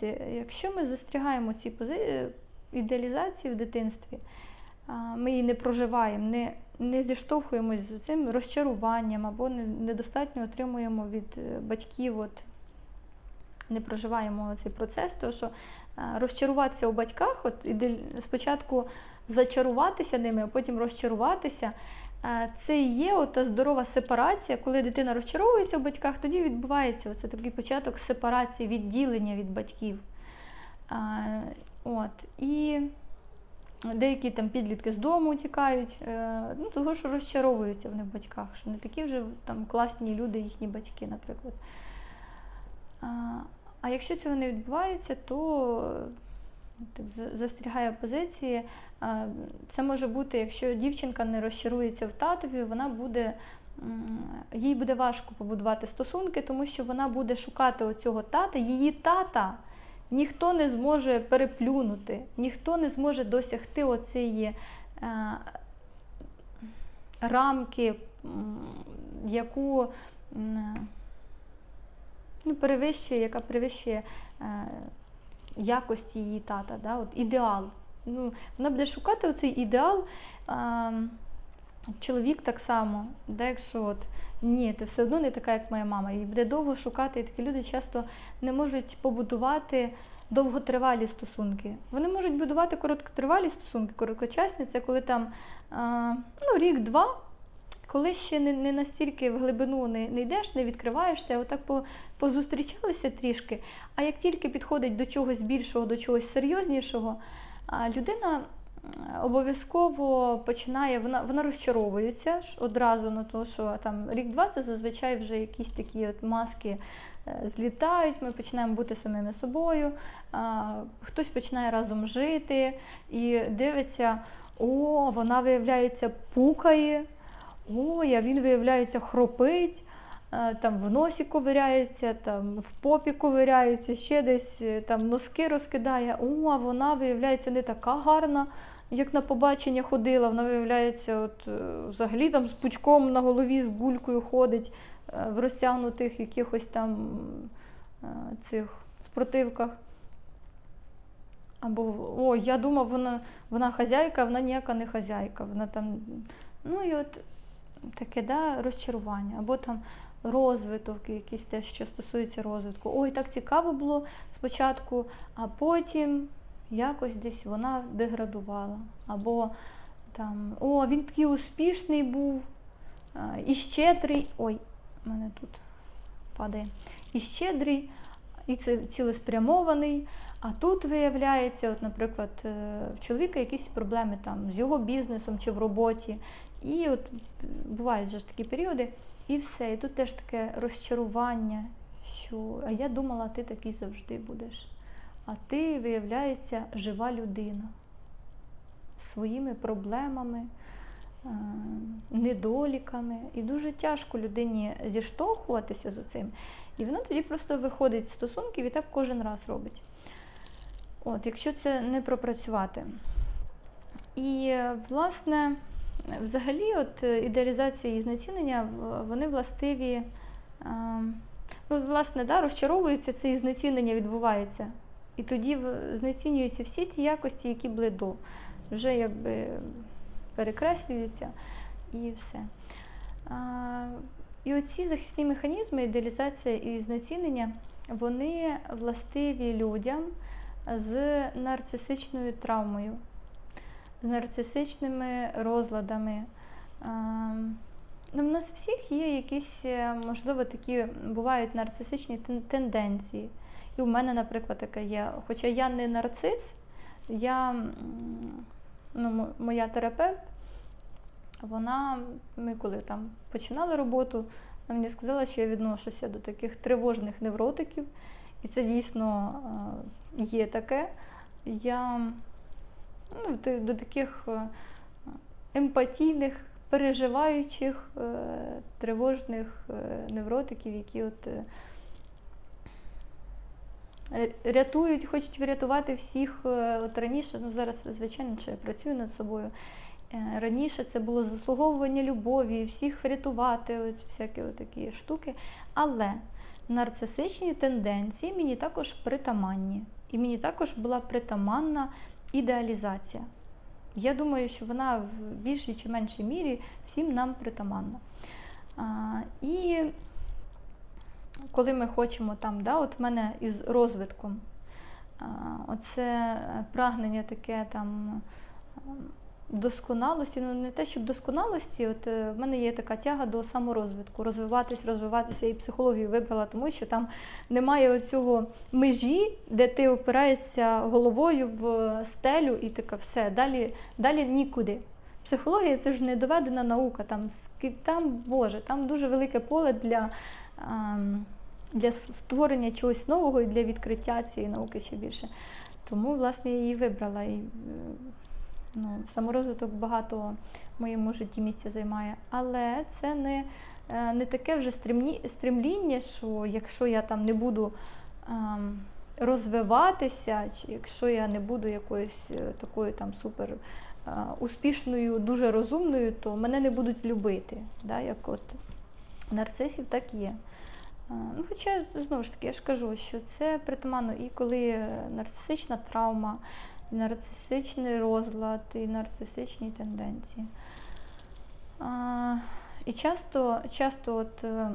Дивіться, якщо ми застрягаємо ці пози... ідеалізації в дитинстві, ми її не проживаємо, не, не зіштовхуємось з цим розчаруванням або недостатньо отримуємо від е, батьків, от, не проживаємо цей процес, тому що розчаруватися у батьках, от спочатку зачаруватися ними, а потім розчаруватися. Це і є ота здорова сепарація, коли дитина розчаровується в батьках, тоді відбувається оце такий початок сепарації, відділення від батьків. От. І деякі там підлітки з дому тікають, е, ну, того, що розчаровуються вони в батьках, що не такі вже там класні люди, їхні батьки, наприклад. А якщо цього не відбувається, то е, так, за- позиції. Це може бути, якщо дівчинка не розчарується в татові, вона буде. Їй буде важко побудувати стосунки, тому що вона буде шукати оцього тата. Її тата ніхто не зможе переплюнути, ніхто не зможе досягти оцієї е, рамки, яку ну, перевищує, яка перевищує е, якості її тата, да? От ідеал. Ну, вона буде шукати оцей ідеал. А, чоловік так само, да, якщо от, ні, ти все одно не така, як моя мама, і буде довго шукати, і такі люди часто не можуть побудувати довготривалі стосунки. Вони можуть будувати короткотривалі стосунки, короткочасні, це коли там ну, рік-два, коли ще не, не настільки в глибину не, не йдеш, не відкриваєшся, отак по, позустрічалися трішки. А як тільки підходить до чогось більшого, до чогось серйознішого, людина обов'язково починає, вона, вона розчаровується одразу на те, що там рік-два це зазвичай вже якісь такі от маски е, злітають, ми починаємо бути самими собою, а, хтось починає разом жити і дивиться, о, вона виявляється пукає, ой, а він виявляється хропить. е, Там в носі ковиряється, там в попі ковиряється, ще десь е, там носки розкидає. О, а вона виявляється не така гарна, як на побачення ходила. Вона виявляється, от е, взагалі там з пучком на голові з гулькою ходить в розтягнутих якихось там цих спортивках. Або о, я думав, вона, вона хазяйка, вона ніяка не хазяйка. Вона там, ну і от таке да, розчарування, або там розвиток, якийсь те, що стосується розвитку. Ой, так цікаво було спочатку, а потім якось десь вона деградувала. Або там, о, він такий успішний був, і щедрий. Ой, мене тут падає. І щедрий, і цілеспрямований. А тут виявляється, от, наприклад, е, в чоловіка якісь проблеми там з його бізнесом чи в роботі. І от бувають же ж такі періоди, і все. І тут теж таке розчарування, що а я думала, ти такий завжди будеш. А ти, виявляється, жива людина своїми проблемами, е, недоліками. І дуже тяжко людині зіштовхуватися з цим. І вона тоді просто виходить з стосунків і так кожен раз робить. От, якщо це не пропрацювати. І, власне, взагалі, от е, ідеалізація і знецінення, вони властиві, е, ну, власне, да, розчаровуються, це і знецінення відбувається. І тоді знецінюються всі ті якості, які були до. Вже якби перекреслюються і все. І оці захисні механізми, ідеалізація і знецінення, вони властиві людям з нарцисичною травмою, з нарцисичними розладами. Ну, в нас всіх є якісь, е, можливо, такі бувають нарцисичні тенденції. І у мене, наприклад, таке є. Хоча я не нарцис, я, ну, моя терапевт, вона, ми коли там починали роботу, вона мені сказала, що я відношуся до таких тривожних невротиків, і це дійсно е, є таке. Я ну, до таких е, емпатійних, переживаючих, е, тривожних е, невротиків, які от рятують, хочуть врятувати всіх. От раніше, ну зараз, звичайно, що я працюю над собою. Раніше це було заслуговування любові, всіх врятувати, от всякі от такі штуки. Але нарцисичні тенденції мені також притаманні. І мені також була притаманна ідеалізація. Я думаю, що вона в більшій чи меншій мірі всім нам притаманна. А, і коли ми хочемо там, да, от в мене із розвитком, а, оце прагнення таке там досконалості, ну не те, щоб досконалості, от е, в мене є така тяга до саморозвитку, розвиватись, розвиватися. І психологію вибрала, тому що там немає оцього межі, де ти опираєшся головою в стелю і така все, далі, далі нікуди. Психологія це ж не доведена наука, там, там Боже, там дуже велике поле для, для створення чогось нового і для відкриття цієї науки ще більше. Тому, власне, я її вибрала. Е, ну, саморозвиток багато в моєму житті місця займає. Але це не, е, не таке вже стремні, стремління, що якщо я там не буду ем, розвиватися, чи якщо я не буду якоюсь е, такою там супер е, успішною, дуже розумною, то мене не будуть любити. Да? Як от нарцисів так є. Ну, хоча, знову ж таки, я ж кажу, що це притаманно і коли нарцисична травма, нарцисичний розлад, і нарцисичні тенденції. А, і часто, часто от, е,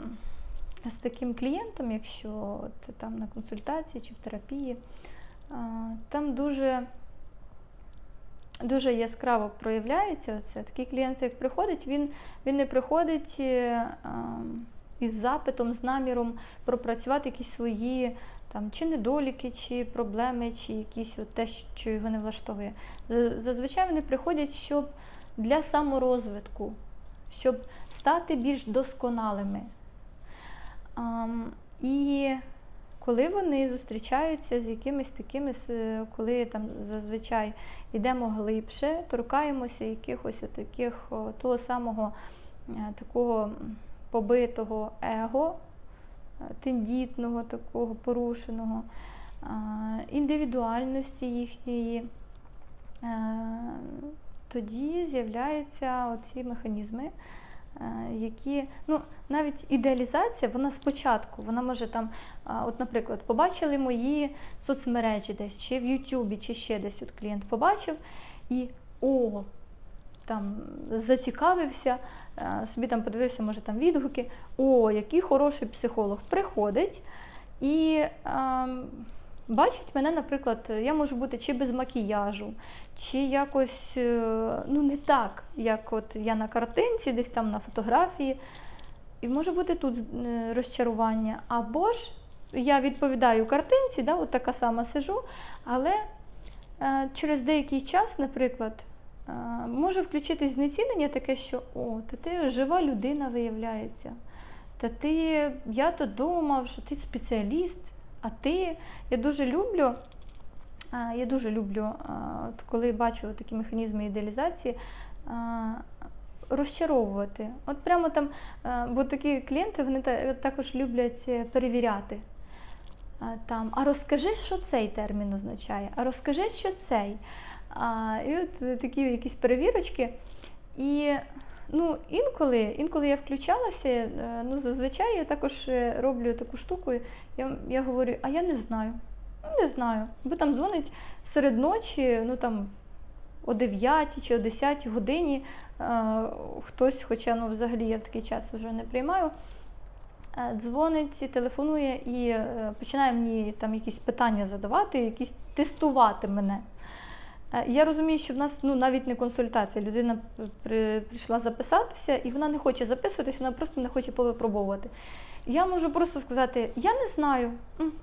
з таким клієнтом, якщо от, там на консультації чи в терапії, а, там дуже, дуже яскраво проявляється це. Такий клієнт, як приходить, він, він не приходить. е, ам, із запитом, з наміром пропрацювати якісь свої там, чи недоліки, чи проблеми, чи якісь от те, що його не влаштовує. Зазвичай вони приходять, щоб для саморозвитку, щоб стати більш досконалими. Ам, і коли вони зустрічаються з якимись такими, коли там зазвичай йдемо глибше, торкаємося якихось таких того самого е, такого побитого его, е, тендітного, такого порушеного, індивідуальності їхньої, е, тоді з'являються оці механізми, е, які, ну, навіть ідеалізація, вона спочатку, вона може там, от, наприклад, побачили мої соцмережі десь, чи в Ютубі, чи ще десь от клієнт побачив, і о, там зацікавився, е, собі там подивився, може там відгуки. О, який хороший психолог приходить і ем, бачить мене, наприклад, я можу бути чи без макіяжу, чи якось е, ну, не так, як от я на картинці, десь там на фотографії. І може бути тут е, розчарування. Або ж я відповідаю картинці, да, от така сама сижу, але е, через деякий час, наприклад, може включитись знецінення таке, що о, та ти жива людина виявляється. Та ти, я то думав, що ти спеціаліст, а ти. Я дуже люблю. Я дуже люблю, от коли бачу такі механізми ідеалізації, розчаровувати. От прямо там, бо такі клієнти вони також люблять е, перевіряти. Там, а розкажи, що цей термін означає, а розкажи, що цей. А, і от е, такі якісь перевірочки. І ну, інколи, інколи я включалася, е, ну, зазвичай я також е, роблю таку штуку. Я, я говорю, а я не знаю. Не знаю. Бо там дзвонить серед ночі, ну там о 9 чи о 10 годині е, хтось, хоча ну, взагалі я в такий час вже не приймаю. Дзвонить, телефонує і починає мені там якісь питання задавати, якісь тестувати мене. Е, Я розумію, що в нас ну, навіть не консультація. Людина при, прийшла записатися, і вона не хоче записуватися, вона просто не хоче повипробовувати. Я можу просто сказати: я не знаю.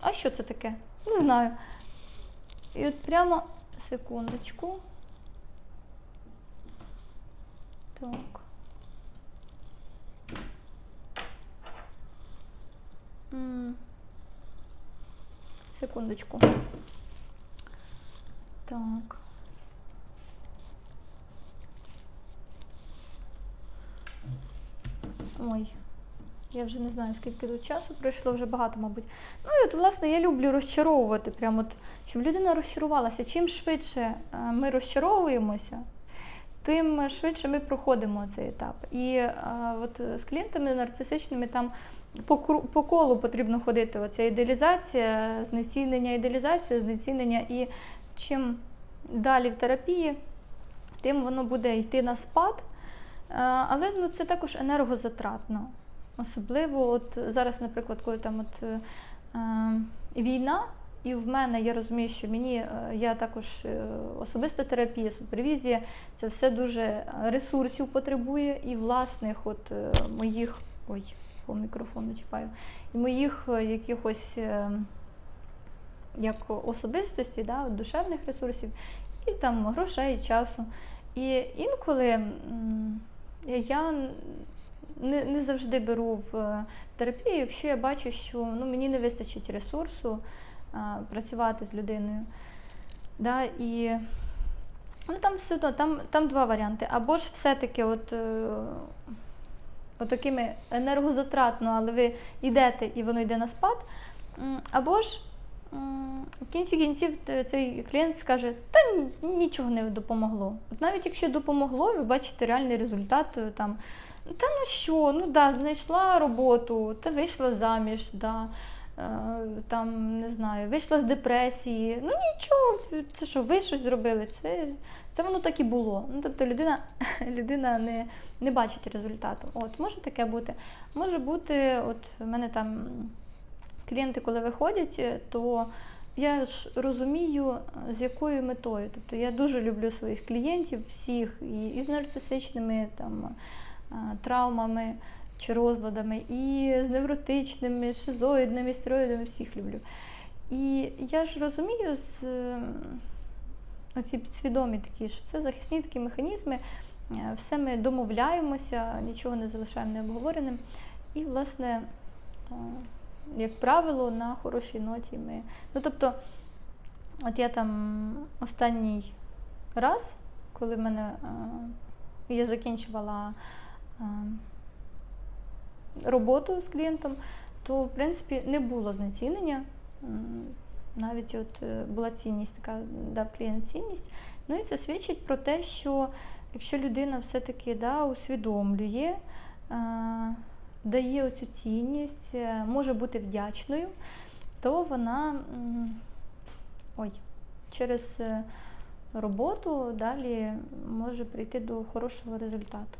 А що це таке? Не знаю. І от прямо секундочку. Так. Секундочку. Так. Ой, я вже не знаю, скільки тут часу пройшло, вже багато, мабуть. Ну і от, власне, я люблю розчаровувати, прямо от, щоб людина розчарувалася. Чим швидше е, ми розчаровуємося, тим швидше ми проходимо цей етап. І е, от з клієнтами нарцисичними там по, по колу потрібно ходити. Оця ідеалізація, знецінення, ідеалізація, знецінення. І чим далі в терапії, тим воно буде йти на спад. Е, Але ну, це також енергозатратно. Особливо, от зараз, наприклад, коли там от, е, е, війна, і в мене я розумію, що мені е, я також особиста терапія, супервізія, це все дуже ресурсів потребує і власних от моїх ой, по мікрофону чіпаю, і моїх якихось як особистості, да, душевних ресурсів, і там грошей, часу. І інколи я не, не завжди беру в е, терапію, якщо я бачу, що ну, мені не вистачить ресурсу а, працювати з людиною. Да, і ну, там все там, там два варіанти. Або ж все-таки от, е, от такими енергозатратно, але ви йдете і воно йде на спад. Або ж в кінці кінців е, цей клієнт скаже, та нічого не допомогло. От навіть якщо допомогло, ви бачите реальний результат е, там. Та ну що, ну да, знайшла роботу, та вийшла заміж, да, е, там, не знаю, вийшла з депресії. Ну нічого, це що, ви щось зробили, це, це воно так і було. Ну, тобто людина, людина не, не бачить результату. От, може таке бути. Може бути, от в мене там клієнти, коли виходять, е, то я ж розумію, е, з якою метою. Тобто я дуже люблю своїх клієнтів, всіх, і, з нарцисичними там, е, травмами чи розладами, і з невротичними, шизоїдними, стероїдними, всіх люблю. І я ж розумію, з, оці підсвідомі такі, що це захисні такі механізми, все ми домовляємося, нічого не залишаємо необговореним. І, власне, як правило, на хорошій ноті ми. Ну, тобто, от я там останній раз, коли мене е, я закінчувала е, роботу з клієнтом, то в принципі не було знецінення. Навіть от е, була цінність, така дав клієнт цінність. Ну і це свідчить про те, що якщо людина все-таки да, усвідомлює, дає оцю цінність, е, може бути вдячною, то вона ой, через е, роботу далі може прийти до хорошого результату.